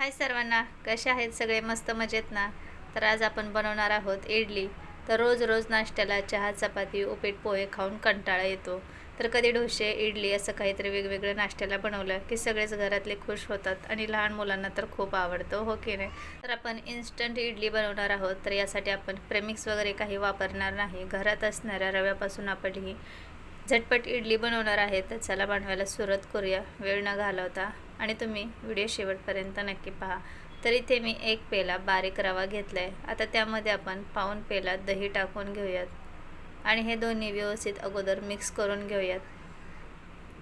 हाय सर्वांना कसे आहेत सगळे? मस्त मजेत ना? तर आज आपण बनवणार आहोत इडली. तर रोज रोज नाश्त्याला चहा चपाती उपीट पोहे खाऊन कंटाळा येतो. तर कधी डोसे इडली असं काहीतरी वेगवेगळं नाश्त्याला बनवलं की सगळेच घरातले खुश होतात आणि लहान मुलांना तर खूप आवडतं हो की नाही? तर आपण इन्स्टंट इडली बनवणार आहोत. तर यासाठी आपण प्रेमिक्स वगैरे काही वापरणार नाही. घरात असणाऱ्या रव्यापासून आपण ही झटपट इडली बनवणार आहे. तर चला बनवायला सुरुवात करूया. वेळ न घालवता. आणि तुम्ही व्हिडिओ शेवटपर्यंत नक्की पहा. तर इथे मी एक पेला बारीक रवा घेतला आहे आता त्यामध्ये आपण पाऊन पेला दही टाकून घेऊयात. आणि हे दोन्ही व्यवस्थित अगोदर मिक्स करून घेऊयात.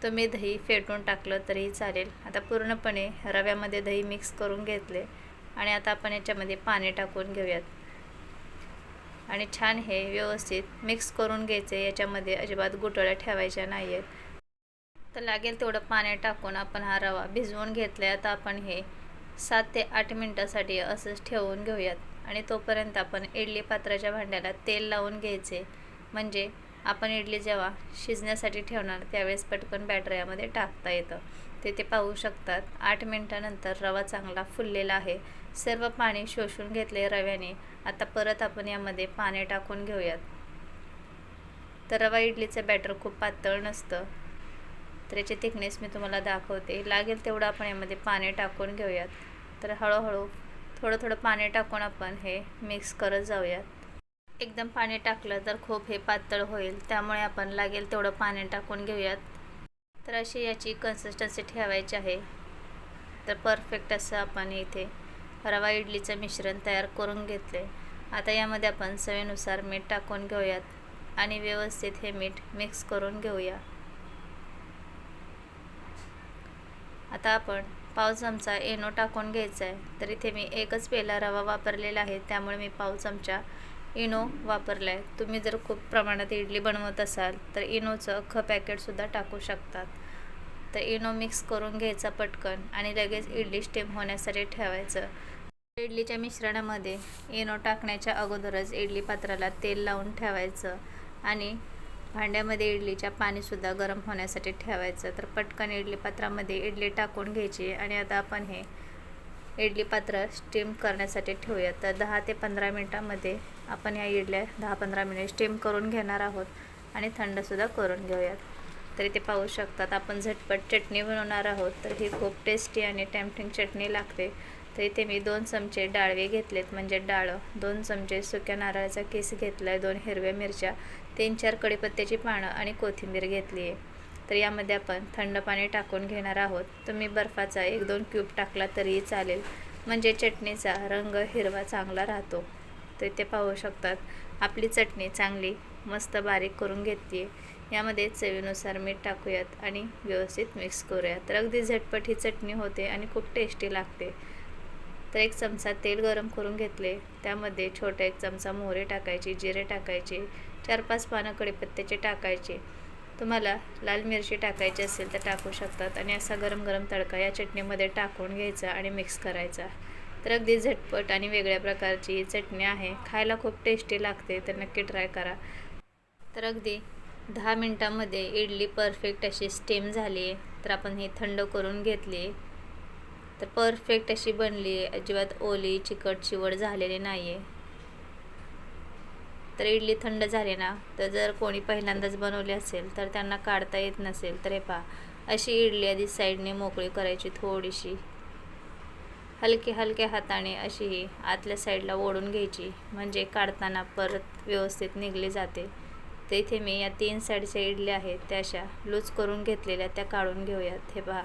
तुम्ही दही फेटून टाकलं तरीही चालेल. आता पूर्णपणे रव्यामध्ये दही मिक्स करून घेतले. आणि आता आपण याच्यामध्ये पाणी टाकून घेऊयात. आणि छान हे व्यवस्थित मिक्स करून घ्यायचे. याच्यामध्ये अजिबात गुटळ्या ठेवायच्या नाही आहेत तर लागेल तेवढं पाणी टाकून आपण हा रवा भिजवून घेतला आहे आता आपण हे सात ते आठ मिनटासाठी असंच ठेवून घेऊयात. आणि तोपर्यंत आपण इडली पात्राच्या भांड्याला तेल लावून घ्यायचे. म्हणजे आपण इडली जेव्हा शिजण्यासाठी ठेवणार त्यावेळेस पटकन बॅटर यामध्ये टाकता येतं. ते ते पाहू शकतात. आठ मिनटानंतर रवा चांगला फुललेला आहे. सर्व पाणी शोषून घेतले रव्याने. आता परत आपण यामध्ये पाणी टाकून घेऊयात. तर रवा इडलीचं बॅटर खूप पातळ नसतं. तर याची थिकनेस मी तुम्हाला दाखवते. लागेल तेवढं आपण यामध्ये पाणी टाकून घेऊयात. तर हळूहळू थोडं थोडं पाणी टाकून आपण हे मिक्स करत जाऊयात. एकदम पाणी टाकलं तर खूप हे पातळ होईल. त्यामुळे आपण लागेल तेवढं पाणी टाकून घेऊयात. तर अशी याची कन्सिस्टन्सी ठेवायची आहे. तर परफेक्ट असं आपण इथे रवा इडलीचं मिश्रण तयार करून घेतले आता यामध्ये आपण चवीनुसार मीठ टाकून घेऊयात. आणि व्यवस्थित हे मीठ मिक्स करून घेऊया. आता आपण पाव चमचा एनो टाकून घ्यायचा आहे तर इथे मी एकच पेला रवा वापरलेला आहे. त्यामुळे मी पाव चमचा इनो वापरला आहे तुम्ही जर खूप प्रमाणात इडली बनवत असाल तर इनोचं अख्खं पॅकेटसुद्धा टाकू शकतात. तर इनो मिक्स करून घ्यायचा पटकन आणि लगेच इडली स्टीम होण्यासाठी ठेवायचं. इडलीच्या मिश्रणामध्ये इनो टाकण्याच्या अगोदरच इडली पात्राला तेल लावून ठेवायचं आणि भांड्यामध्ये इडलीच्या पाणीसुद्धा गरम होण्यासाठी ठेवायचं. तर पटकन इडली पात्रामध्ये इडली टाकून घ्यायची आणि आता आपण हे इडली पात्र स्टीम करण्यासाठी ठेवूया तर दहा ते पंधरा मिनटामध्ये आपण या इडल्या दहा पंधरा मिनिट स्टीम करून घेणार आहोत आणि थंडसुद्धा करून घेऊयात. तर इथे पाहू शकतात आपण झटपट चटणी बनवणार आहोत. तर ही खूप टेस्टी आणि टॅम्पटिंग चटणी लागते. तर इथे मी दोन चमचे डाळवे घेतलेत. म्हणजे डाळं दोन चमचे सुक्या नारळाचा केस घेतला आहे दोन हिरव्या मिरच्या तीन चार कडीपत्त्याची पानं आणि कोथिंबीर घेतली आहे. तर यामध्ये आपण थंड पाणी टाकून घेणार आहोत. तुम्ही बर्फाचा एक दोन क्यूब टाकला तरीही चालेल. म्हणजे चटणीचा रंग हिरवा चांगला राहतो. तर इथे पाहू शकतात आपली चटणी चांगली मस्त बारीक करून घेतली आहे. यामध्ये चवीनुसार मीठ टाकूयात आणि व्यवस्थित मिक्स करूयात. तर अगदी झटपट ही चटणी होते आणि खूप टेस्टी लागते. तर एक चमचा तेल गरम करून घेतले. त्यामध्ये छोटा एक चमचा मोहरे टाकायचे जिरे टाकायचे चार पाच पानं कढीपत्त्याचे टाकायचे. तुम्हाला लाल मिरची टाकायची असेल तर टाकू शकतात आणि असा गरम गरम तडका या चटणीमध्ये टाकून घ्यायचा आणि मिक्स करायचा. तर अगदी झटपट आणि वेगळ्या प्रकारची चटणी आहे. खायला खूप टेस्टी लागते तर नक्की ट्राय करा. तर अगदी दहा मिनटामध्ये इडली परफेक्ट अशी स्टीम झाली. आहे तर आपण ही थंड करून घेतली. तर परफेक्ट अशी बनली. आहे अजिबात ओली चिकट चिवड झालेली नाही आहे तर इडली थंड झाली ना तर जर कोणी पहिल्यांदाच बनवली असेल तर त्यांना काढता येत नसेल. तर हे पहा अशी इडली आधी साईडने मोकळी करायची थोडीशी. हलके हलक्या हाताने अशी ही आतल्या साईडला ओढून घ्यायची. म्हणजे काढताना परत व्यवस्थित निघली जाते. तर इथे मी या तीन साईडच्या इडल्या आहेत त्या अशा लूज करून घेतलेल्या त्या काढून घेऊयात. हे पहा.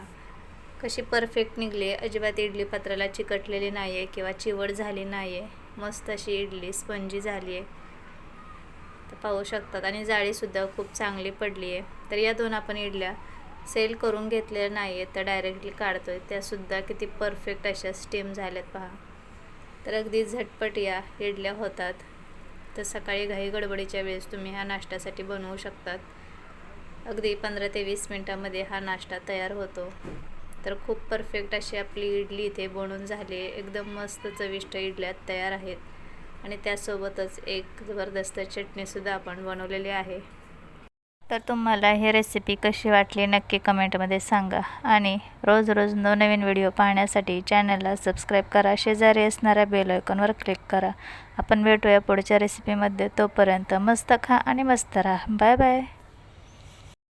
कशी परफेक्ट निघली? आहे अजिबात इडली पत्राला चिकटलेली नाही आहे किंवा चिवड झाली नाही आहे मस्त अशी इडली स्पंजी झाली आहे तर पाहू शकतात. आणि जाळीसुद्धा खूप चांगली पडली आहे तर या दोन आपण इडल्या सेल करून घेतलेल्या नाही आहेत तर डायरेक्टली काढतो आहे त्यासुद्धा किती परफेक्ट अशा स्टीम झाल्यात पहा. तर अगदी झटपट या इडल्या होतात. तर सकाळी घाई गडबडीच्या वेळेस तुम्ही ह्या नाश्त्यासाठी बनवू शकतात. अगदी पंधरा ते वीस मिनटामध्ये हा नाश्ता तयार होतो. तर खूप परफेक्ट अशी आपली इडली इथे बनून झाली. आहे एकदम मस्त चविष्ट इडल्या तयार आहेत. आणि त्यासोबतच एक जबरदस्त चटणीसुद्धा आपण बनवलेली आहे. तर तुम्हाला ही रेसिपी कशी वाटली नक्की कमेंटमध्ये सांगा. आणि रोज रोज नवनवीन व्हिडिओ पाहण्यासाठी चॅनलला सबस्क्राईब करा. शेजारी असणाऱ्या बेल आयकॉनवर क्लिक करा. आपण भेटूया पुढच्या रेसिपीमध्ये तोपर्यंत मस्त खा आणि मस्त राहा. Bye bye